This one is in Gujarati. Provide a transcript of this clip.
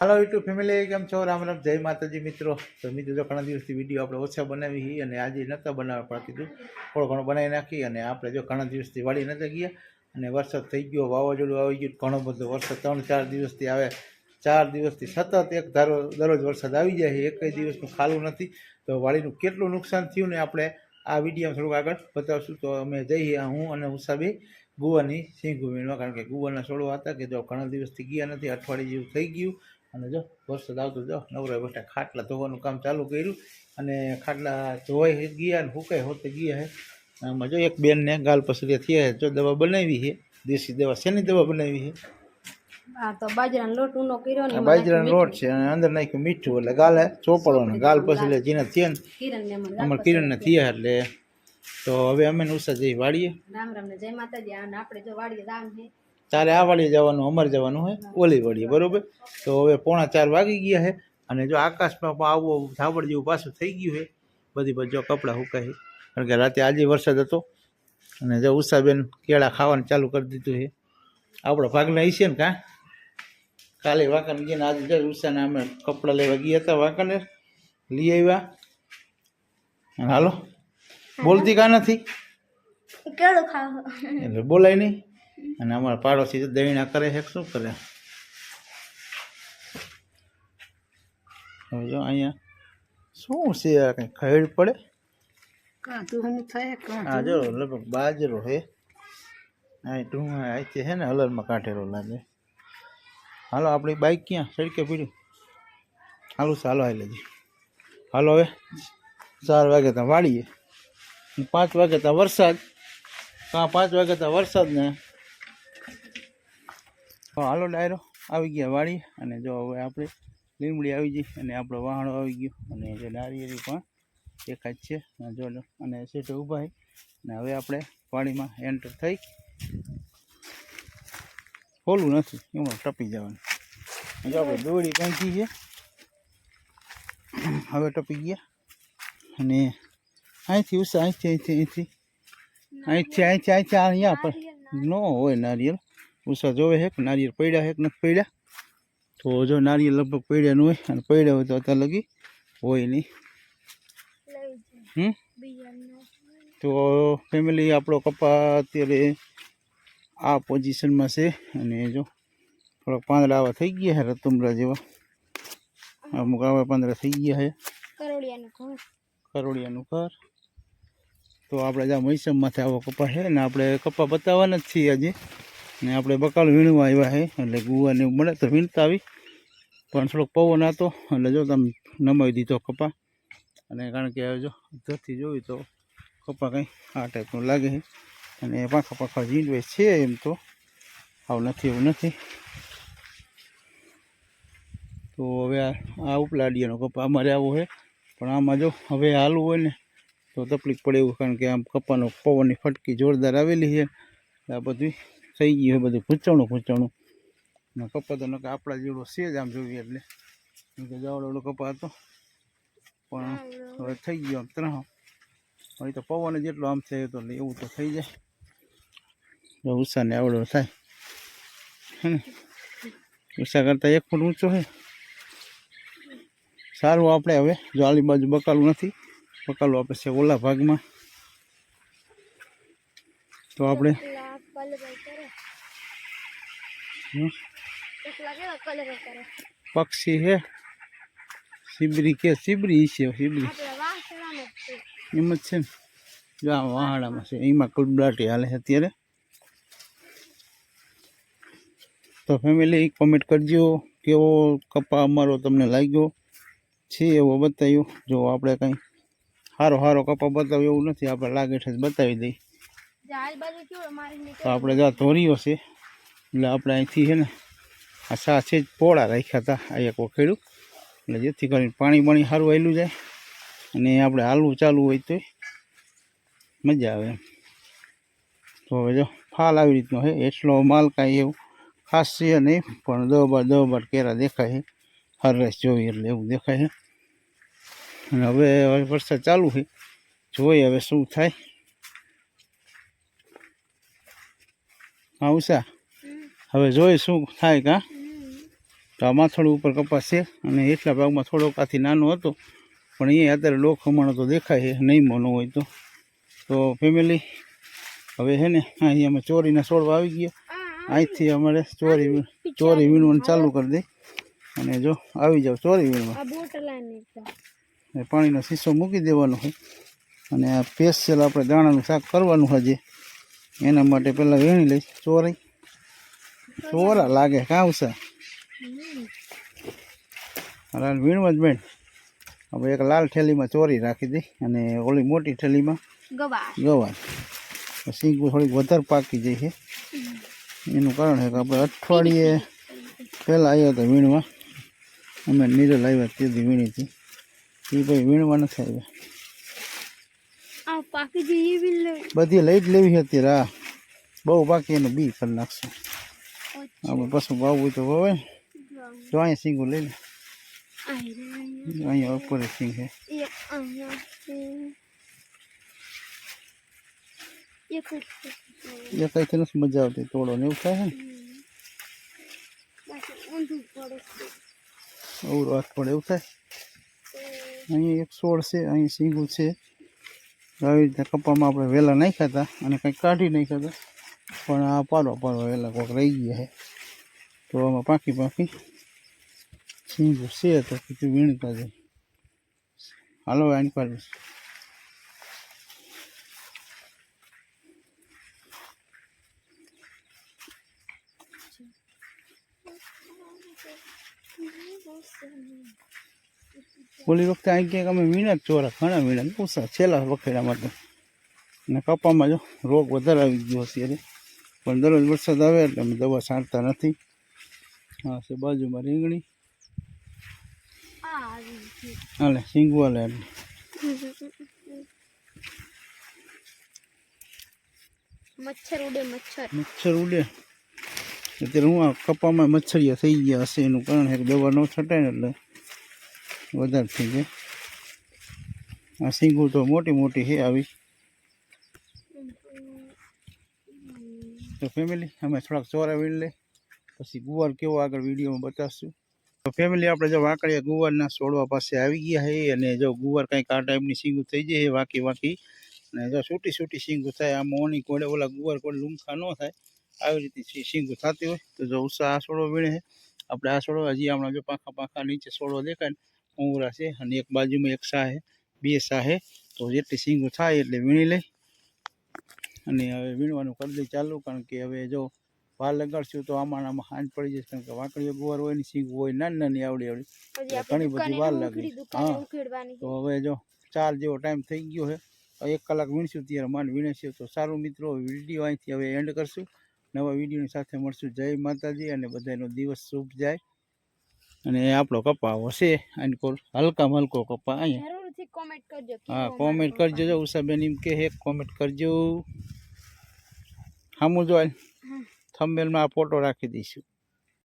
હાલો યુટ્યુબ ફેમિલી કેમ છો? રામ રામ, જય માતાજી મિત્રો. તો મિત્રો જો ઘણા દિવસથી વીડિયો આપણે ઓછા બનાવી હતી અને આજે નહોતા બનાવવા પણ કીધું. થોડો ઘણો બનાવી નાખી અને આપણે જો ઘણા દિવસથી વાળી નહોતા ગયા અને વરસાદ થઈ ગયો, વાવાઝોડું આવી ગયું, ઘણો બધો વરસાદ ત્રણ ચાર દિવસથી આવે. ચાર દિવસથી સતત એક ધારો, દરરોજ વરસાદ આવી જાય છે, એકય દિવસનું ખાલું નથી. તો વાળીનું કેટલું નુકસાન થયું ને આપણે આ વિડીયોમાં થોડુંક આગળ બતાવશું. તો અમે જઈએ હું અને ઉષાબી ગુવાની સિંહ વીણવા કારણ કે ગુવાના છોડવા હતા કે જો ઘણા દિવસથી ગયા નથી, અઠવાડિયે જેવું થઈ ગયું. અને જો વરસાદ આવતો જો નવરા બેઠા ખાટલા ધોવાનું કામ ચાલુ કર્યું અને ખાટલા ધોવાઈ ગયા અને હુકાઈ હોતે ગયા છે આમાં જો એક બેનને ગાલ પસરિયા થયા જો દવા બનાવી છે દેશી દવા શેની દવા બનાવી છે આ તો બાજરાનો લોટ ઊનો કર્યો ને બાજરાનો લોટ છે અને અંદર નાખ્યું મીઠું એટલે ગાલે ચોપડવાનું ગાલ પછી જેને થયા ને અમારે કિરણને થયા એટલે તો હવે અમે ઉષા જઈ વાળીએ. રામ રામ ને જય માતાજી અને આપણે જો વાળીએ છે તારે આ વાળી જવાનું અમારે જવાનું હોય ઓલી વાળીએ બરોબર? તો હવે પોણા ચાર વાગી ગયા છે અને જો આકાશમાં પણ આવું ધાબળ જેવું પાછું થઈ ગયું છે બધી બાજુ જો કપડાં સુકાય કારણ કે રાતે આજે વરસાદ હતો અને જો ઉષાબેન કેળા ખાવાનું ચાલુ કરી દીધું છે. આપણો ભાગના છે ને કાં? કાલે વાંકણ ગયા આજે જો ઉષાને અમે કપડાં લેવા ગયા હતા વાંકણે લઈ આવ્યા. હાલો બોલતી કાં નથી? એટલે બોલાય નહીં. અને અમારા પાડોશી દહીણા કરે છે શું કરે? હવે જો અહીંયા શું છે આ કંઈ ખૈડ પડે? હા જો લગભગ બાજરો છે. આ ટૂંકા અહીંથી છે ને હલરમાં કાઢેલો લાગે. હાલો આપણી બાઈક ક્યાં? સડકે પીડ્યું. હાલો ચાલો હાલે જી હાલો હવે ચાર વાગે ત્યાં વાળીએ. પાંચ વાગે ત્યાં વરસાદ. કાં પાંચ વાગે ત્યાં વરસાદ ને. હાલો ડાયરો, આવી ગયા વાળી અને જો હવે આપણે લીમડી આવી ગઈ અને આપણો વાહણો આવી ગયો અને જે નારિયેળી પણ દેખાય છે. જો અને સીટો ઊભા અને હવે આપણે વાડીમાં એન્ટર થઈ ખોલવું નથી, એમાં ટપી જવાનું. જો આપણે દોડી પહોંચી છે. હવે ટપી ગયા. અને અહીંથી ઉષા અહીંથી અહીંથી અહીંથી. અહીંથી અહીંથી અહીંથી અહીંયા પર. ન હોય નારિયેળ ઉષા જોવે છે કે નારિયેળ પડ્યા છે કે નથી પડ્યા? તો જો નારિયેળ લગભગ પડ્યા ન હોય અને પડ્યા હોય તો અત્યારે લગી હોય નહીં. હમ? તો ફેમિલી આપણો કપા અત્યારે આ પોઝિશનમાં છે અને જો થોડાક પાંદડા આવા થઈ ગયા છે રતુમરા જેવા. અમુક આવા પાંદડા થઈ ગયા છે. કરોડિયાનું ઘર. કરોડિયાનું ઘર. તો આપણે જ્યાં મૈસમમાંથી આવો કપા છે ને આપણે કપા બતાવવાના જ છીએ આજે. ને આપણે બકાલ વીણવા આવ્યા છે એટલે ગુવાને એવું મળે તો વીણતા આવી. પણ થોડોક પવન હતો, એટલે જો તમે નમાવી દીધો કપા. અને કારણ કે જો ધરથી જોયું તો કપા કંઈ આ ટાઈપનું લાગે છે. અને પાંખા પાંખા ઝીંડવે છે એમ તો. આવું નથી, એવું નથી. તો હવે આ આ ઉપલાડિયાનો કપા અમારે આવો છે પણ આમાં જો હવે હાલવું હોય ને, તો તકલીફ પડે એવું, કારણ કે આમ કપાનો પવનની ફટકી જોરદાર આવેલી છે. આ બધું થઈ ગયું હોય બધું ભૂંચણું ભૂંચણું ને કપા તો નકા આપણા જેવડો છે જ આમ જોઈએ એટલે. કે જાવડો કપા હતો. પણ હવે થઈ ગયો આમ ત્રણ. હવે તો પવન જેટલો આમ થયો તો એવું તો થઈ જાય. તો ઉષાને આવડો થાય. હે ઉષા કરતાં એક ફૂટ ઊંચો છે. સારું આપણે હવે, જો આલી બાજુ બકાલું નથી. બકાલું આપણે છે ઓલા ભાગમાં. તો આપણે પક્ષી છે સીબરી કે સીબરી છે સીબરી એમ જ છે જો આ વાહાડામાં છે. એમાં કુલબલાટી હાલે છે અત્યારે. તો ફેમિલી કોમેન્ટ કરજો કેવો કપા અમારો તમને લાગ્યો છે એવો બતાવ્યો. જો આપણે કંઈ સારો સારો કપા બતાવ્યો એવું નથી. આપણે લાગે છે બતાવી દઈ આજુબાજુ કેવું? મારી તો આપણે જ્યાં ધોરીઓ છે. એટલે આપણે અહીંથી છે ને આ છે જ પોળા રાખ્યા હતા, આ એક વખેડું. એટલે જેથી કરીને પાણી બાણી સારું આવેલું જાય અને આપણે હાલવું ચાલુ હોય તોય મજા આવે એમ. તો હવે જો ફાલ આવી રીતનો છે, એટલો માલ કાંઈ એવું ખાસ છે નહીં, પણ દો બાર દો બાર કેરા દેખાય છે. હરસ રસ જોઈ એટલે એવું દેખાય છે. અને હવે હવે વરસાદ ચાલુ છે. જોઈએ હવે શું થાય. હા ઉષા હવે જોઈએ શું થાય કાં? તો આ માથોડું ઉપર કપાસ છે અને એટલા ભાગમાં થોડોક આથી નાનો હતો પણ અહીંયા અત્યારે લોક ખમણો તો દેખાય છે નહીં મોનો હોય તો. તો ફેમિલી હવે હે ને અહીંયા અમે ચોરીના છોડવા આવી ગયા. અહીંથી અમારે ચોરી ચોરી વીણવાનું ચાલુ કરી દે. અને જો આવી જાવ ચોરી વીણવા. પાણીનો શીશો મૂકી દેવાનો હોય અને આ સ્પેશિયલ આપણે દાણાનું શાક કરવાનું હજી. એના માટે પહેલાં વીણી લઈશ ચોરી. ચોરા લાગે કાં છે લાલ વીણવા જ બેન. હવે એક લાલ થેલીમાં ચોરી રાખી દઈ અને ઓલી મોટી થેલીમાં ગવાર. સિંગુ થોડીક વધારે પાકી જાય છે. એનું કારણ છે કે આપણે અઠવાડિયે પહેલાં આવ્યા હતા વીણવા. અમે નીરલ આવ્યા તેથી વીણી હતી એ ભાઈ વીણવા નથી આવ્યા. બધી લઈ જ લેવી હતી રા. બહુ બાકી એનું બી કરી નાખશું. આપણે પશુ વાવવું હોય તો વાવે જો અહીંયા સિંગુ લઈ લે અહીંયા ઉપર સિંગ છે એક અહીંયા છે એક એ કંઈથી નથી મજા આવતી તોડો ને એવું થાય છે ને બાકી ઊંધું પડે અવરો હાથ પડે એવું થાય અહીંયા એક છોડ છે અહીં સિંગું છે આવી રીતે કપામાં આપણે વહેલા નાખ્યા હતા અને કંઈક કાઢી નાખ્યા હતા પણ આ પાડો પાડવા એટલે કોઈક રહી ગયા છે તો આમાં પાકી પાકી સિંગું છે તો પછી વીણતા જાય. હાલો, આની પાડી. ઓલી વખતે અહીં ક્યાંક અમે વીણા જ ચોરા, ઘણા વીણા ઓછા છેલ્લા વખેડા માટે. અને કપામાં જો રોગ વધારે આવી ગયો અત્યારે. પણ દરરોજ વરસાદ આવે એટલે અમે દવા છાંટતા નથી. હા છે બાજુમાં રીંગણી. હાલે સિંગવા લે મચ્છર ઉડે મચ્છર. મચ્છર ઉડે. અત્યારે હું આ કપામાં મચ્છરિયા થઈ ગયા હશે એનું કારણ છે કે દવા ન છટાય ને એટલે વધારે થઈ જાય. આ સિંગુ તો મોટી મોટી છે આવી. તો ફેમિલી અમે થોડાક ચોરા વીણ લઈ પછી ગુવાર કેવો આગળ વિડીયોમાં બતાવશું. તો ફેમિલી આપણે જો વાંકડીએ ગુવારના છોડવા પાસે આવી ગયા છે અને જો ગુવાર કંઈક આ ટાઈપની સિંગું થઈ જાય વાંકી વાંકી. અને જો છૂટી છૂટી સિંગું થાય, આ ઓની કોડે ઓલા ગુવાર કોડે લૂંખા ન થાય, આવી રીતે સિંગું થતી હોય. તો જો ઉત્સાહ આ છોડો વીણે આપણે આ છોડો હજી હમણાં જો પાંખા પાંખા નીચે છોડો દેખાય ને, ઉંગરા છે અને એક બાજુમાં એક સાહે બે સાહે તો જેટલી સિંગું થાય એટલે વીણી લઈ અને હવે વીણવાનું કરી દઈ ચાલુ કારણ કે હવે જો વાર લગાડશું તો આમાં આમાં હાંજ પડી જશે કારણ કે વાંકડીઓ ગુવાર હોય ને સીંગ હોય નાની નાની આવડી. આવડી ઘણી બધી વાર લાગે. હા. તો હવે જો ચાર જેવો ટાઈમ થઈ ગયો છે એક કલાક વીણશું ત્યારે માન વીણીશું. તો સારું મિત્રો વીડિયો અહીંથી હવે એન્ડ કરશું. નવા વિડીયોની સાથે મળશું. જય માતાજી અને બધાનો દિવસ શુભ જાય. અને આપણો કપા હશે અને કોલ હલકામાં હલકો કપા અહીંયા. જરૂરથી કોમેન્ટ કરજો હા કોમેન્ટ કરજો જો ઉષાબેન એમ કે એક કોમેન્ટ કરજો. સામું જો. થંબેલમાં આ ફોટો રાખી દઈશું.